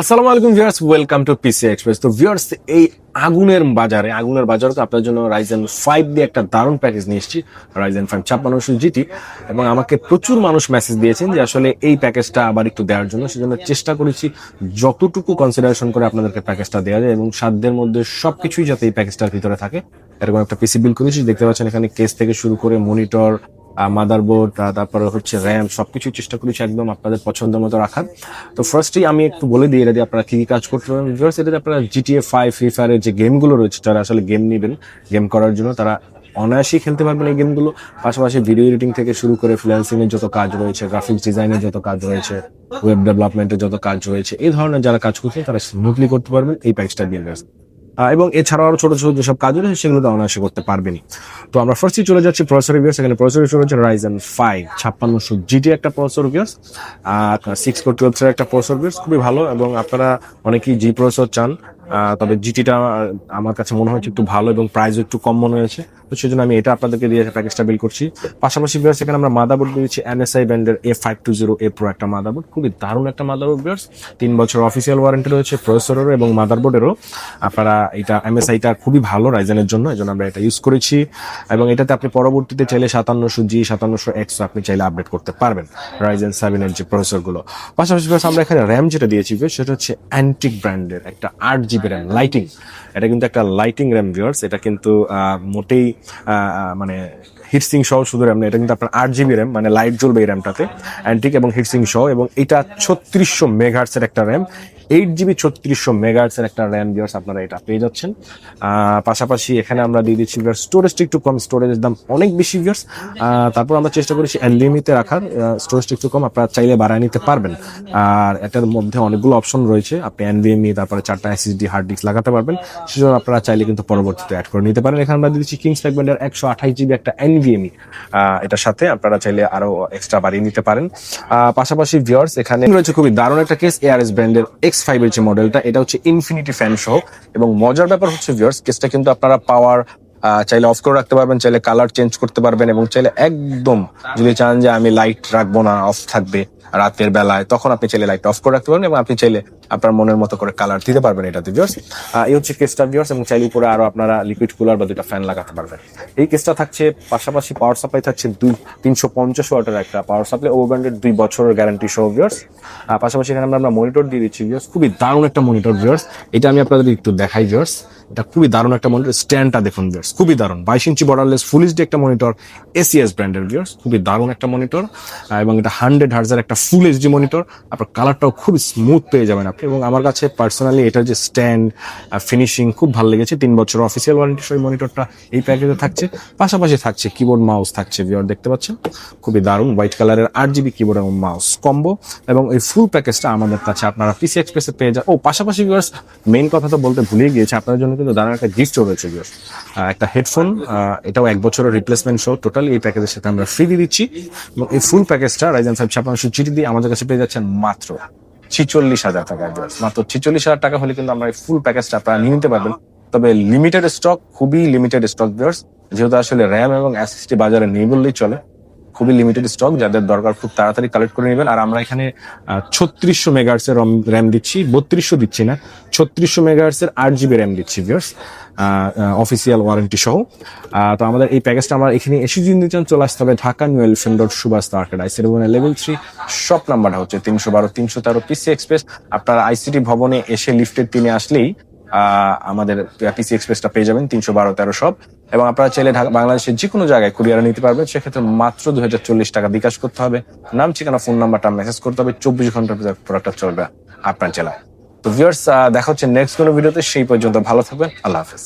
আসসালামু আলাইকুম viewers, welcome to PC Express তো ভিউয়ার্স, এই আগুনের বাজারে আগুনের বাজারে তো আপনার জন্য রাইজেন ফাইভ দিয়ে একটা দারুণ প্যাকেজ নিয়ে এসেছি রাইজেন ফাইভ ছাপ্পান্নশো জিটি এবং আমাকে প্রচুর মানুষ মেসেজ দিয়েছেন যে আসলে এই প্যাকেজটা আবার একটু দেওয়ার জন্য। সেজন্য চেষ্টা করেছি যতটুকু কনসিডারেশন করে আপনাদেরকে প্যাকেজটা দেওয়া যায় এবং সাধ্যের মধ্যে সবকিছুই যাতে এই প্যাকেজটার ভিতরে থাকে। এরকম একটা পিসি বিল করেছি, দেখতে পাচ্ছেন এখানে কেস থেকে শুরু করে মনিটর মাদারবোর্ড তারপরে হচ্ছে র্যাম সবকিছু চেষ্টা করেছি একদম আপনাদের পছন্দ মতো রাখার। তো ফার্স্টই আমি একটু বলে দিই, এটা দিয়ে আপনারা কী কি কাজ করতে পারবেন ভিউয়ার্স এটাতে আপনারা জিটিএ ফাইভ ফ্রি ফায়ারের যে গেমগুলো রয়েছে, যারা আসলে গেম নেবেন গেম করার জন্য, তারা অনায়াসেই খেলতে পারবেন এই গেমগুলো পাশাপাশি ভিডিও এডিটিং থেকে শুরু করে ফ্রিল্যান্সিং এর যত কাজ রয়েছে গ্রাফিক্স ডিজাইনের যত কাজ রয়েছে ওয়েব ডেভেলপমেন্টের যত কাজ রয়েছে, এই ধরনের যারা কাজ করছে তারা স্মুথলি করতে পারবেন। এই প্যাকেজটা দিয়ে এবং এছাড়াও আরও ছোটো ছোটো যেসব কাজ রয়েছে, সেগুলো তো অনায়াসে করতে পারবেনি তো আমরা ফার্স্টই চলে যাচ্ছি প্রসেসর রিভিউস এখানে প্রসেসর চলে হচ্ছে রাইজেন ফাইভ ছাপ্পান্নশো জিটি একটা processor reviews six core twelve একটা প্রসেসর রিভিউস খুবই ভালো এবং আপনারা অনেকেই জি প্রসেসর চান তবে জিটিটা আমার কাছে মনে হয়েছে একটু ভালো এবং প্রাইসও একটু কম মনে হয়েছে। তো সেই জন্য আমি এটা আপনাদেরকে দিয়ে প্যাকেজটা বিল করছি। পাশাপাশি বিয়ার্স এখানে আমরা মাদাবোর্ড দিয়েছি এনএসআই ব্র্যান্ডের A five two zero A pro একটা মাদাবোর্ড খুবই দারুণ একটা মাদাবোর্ড বিয়ার্স তিন বছর অফিসিয়াল ওয়ারেন্টি রয়েছে প্রসেসরেরও এবং মাদারবোর্ডেরও আপনারা এটা এমএসআইটা খুবই ভালো রাইজেনের জন্য এই জন্য আমরা এটা ইউজ করেছি। এবং এটাতে আপনি পরবর্তীতে চাইলে সাতান্নশো জি সাতান্নশো এক্স আপনি চাইলে আপডেট করতে পারবেন রাইজেন সেভেনের যে প্রসেসরগুলো পাশাপাশি আমরা এখানে র্যাম যেটা দিয়েছি সেটা হচ্ছে অ্যান্টিক ব্র্যান্ডের একটা আট জিবি র্যাম লাইটিং এটা কিন্তু একটা লাইটিং র্যাম ভিউয়ার্স এটা কিন্তু মোটেই মানে হিটসিং সহ শুধু র্যাম না, এটা কিন্তু আপনার আট জিবি র্যাম মানে লাইট জ্বলবে এই র্যামটাতে অ্যান্টিক এবং হিটসিং সহ, এবং এটা ছত্রিশশো মেগাহার্টসের একটা র্যাম এইট জিবি ছত্রিশশো মেগাহার্টসের একটা র্যাম ভিউয়ার্স আপনারা এটা পেয়ে যাচ্ছেন। পাশাপাশি এখানে আমরা দিয়ে দিচ্ছি ভিউয়ার্স স্টোরেজটা একটু কম স্টোরেজের দাম অনেক বেশি ভিউয়ার্স তারপর আমরা চেষ্টা করেছি এনলিমিতে রাখার স্টোরেজটা একটু কম, আপনারা চাইলে বাড়ায় নিতে পারবেন। আর এটার মধ্যে অনেকগুলো অপশন রয়েছে, আপনি এনভিএমই তারপরে চারটা এসএসডি হার্ড ডিস্ক লাগাতে পারবেন। সেজন্য আপনারা চাইলে কিন্তু পরবর্তীতে অ্যাড করে নিতে পারেন। এখানে আমরা দিচ্ছি কিংস ব্যান্ডের একশো আঠাশ জিবি একটা এনভিএমই এটার সাথে আপনারা চাইলে আরও এক্সট্রা বাড়িয়ে নিতে পারেন। পাশাপাশি ভিওর্স এখানে রয়েছে খুবই দারুণ একটা কেস এআরএস ব্র্যান্ডের এক্স ফাইভ এর যে মডেলটা এটা হচ্ছে ইনফিনিটি ফ্যান সহ এবং মজার ব্যাপার হচ্ছে ভিওর্স কেসটা কিন্তু আপনারা পাওয়ার চাইলে অফ করে রাখতে পারবেন, চাইলে কালার চেঞ্জ করতে পারবেন এবং চাইলে একদম যদি চান যে আমি লাইট রাখব না অফ থাকবে রাতের বেলায়, তখন আপনি চাইলে লাইট অফ করে রাখতে পারবেন এবং আপনি চাইলে আপনার মনের মতো করে কালার দিতে পারবেন এটাতে ভিউয়ার্স এই হচ্ছে কেসটা ভিউয়ার্স এবং চাইলে উপরে আরও আপনারা লিকুইড কুলার বা দুটা ফ্যান লাগাতে পারবেন। এই কেসটা থাকছে, পাশাপাশি পাওয়ার সাপ্লাই থাকছে দুই, তিনশো পঞ্চাশ ওয়াটের একটা পাওয়ার সাপ্লাই ওভার ব্র্যান্ডের দুই বছরের গ্যারান্টি সহ ভিউয়ার্স পাশাপাশি এখানে আমরা মনিটর দিয়ে দিচ্ছি ভিউয়ার্স খুবই দারুণ একটা মনিটর ভিউয়ার্স এটা আমি আপনাদের একটু দেখাই ভিউয়ার্স এটা খুবই দারুণ একটা মনিটর স্ট্যান্ডটা দেখুন ভিউয়ার্স খুবই দারুণ। বাইশ ইঞ্চি বর্ডারলেস ফুল এইচডি একটা মনিটর এসিএস ব্র্যান্ডের ভিউয়ার্স খুবই দারুণ একটা মনিটর এবং এটা হান্ড্রেড হার্জার একটা ফুল এইচডি মনিটর আপনার কালারটাও খুবই স্মুথ পেয়ে যাবেন আপনি। এবং আমার কাছে পার্সোনালি এটার যে স্ট্যান্ড ফিনিশিং খুব ভালো লেগেছে, তিন বছর অফিসিয়াল ওয়ারেন্টি সহ মনিটরটা এই প্যাকেজে থাকছে, পাশাপাশি থাকছে কিবোর্ড মাউস থাকছে ভিউয়ার দেখতে পাচ্ছেন? খুবই দারুণ হোয়াইট কালারের আট জিবি কিবোর্ড এবং মাউস কম্বো এবং এই ফুল প্যাকেজটা আমাদের কাছে আপনারা পিসি এক্সপ্রেসে পেয়ে যান। ও, পাশাপাশি ভিউয়ার্স মেইন কথা তো বলতে ভুলে গিয়েছে, আপনাদের জন্য কিন্তু দারুণ একটা গিফটও রয়েছে একটা হেডফোন এটাও এক বছরের রিপ্লেসমেন্ট সহ টোটাল এই প্যাকেজের সাথে আমরা ফ্রি দিয়ে দিচ্ছি। এবং এই ফুল প্যাকেজটা রাইজেন ফাইভ ছাপ্পান্নশো চিঠি দিয়ে আমাদের কাছে পেয়ে যাচ্ছেন মাত্র ছিচল্লিশ হাজার টাকা মাত্র ছিচল্লিশ হাজার টাকা হলে কিন্তু আমরা এই ফুল প্যাকেজটা আপনারা নিয়ে নিতে পারবেন। তবে লিমিটেড স্টক খুবই লিমিটেড স্টক ভিউয়ার্স যেহেতু আসলে র্যাম এবং এসএসডি বাজারে নেই বললেই চলে। খুবই লিমিটেড স্টক যাদের দরকার খুব তাড়াতাড়ি কালেক্ট করে নেবেন। আর আমরা এখানে ছত্রিশশো মেগাহার্টসের র্যাম দিচ্ছি, বত্রিশশো দিচ্ছি না, ছত্রিশশো মেগাহার্টসের আট জিবি র্যাম দিচ্ছি ভিউয়ার্স অফিসিয়াল ওয়ারেন্টি সহ। তো আমাদের এই প্যাকেজটা আমরা এখানে এসে যদি চান, চলে আসতে হবে Dhaka new elephant road Subhash market IC level three shop নাম্বারটা হচ্ছে তিনশো বারো, তিনশো তেরো পিসি এক্সপ্রেস আপনারা আইসিটি ভবনে এসে লিফটের তিনে আসলেই আমাদের পিসি এক্সপ্রেসটা পেয়ে যাবেন, তিনশো বারো, তেরো সব এবং আপনারা চাইলে বাংলাদেশের যে কোনো জায়গায় কুরিয়ারে নিতে পারবেন। সেক্ষেত্রে মাত্র দু হাজার চল্লিশ টাকা বিকাশ করতে হবে। নাম, ঠিকানা, ফোন নাম্বারটা মেসেজ করতে হবে। চব্বিশ ঘণ্টার ভিতরে প্রোডাক্টটা চলবে আপনার জেলায়। তো ভিউয়ার্স দেখা হচ্ছে নেক্সট কোনো ভিডিওতে সেই পর্যন্ত ভালো থাকবেন। আল্লাহ হাফেজ।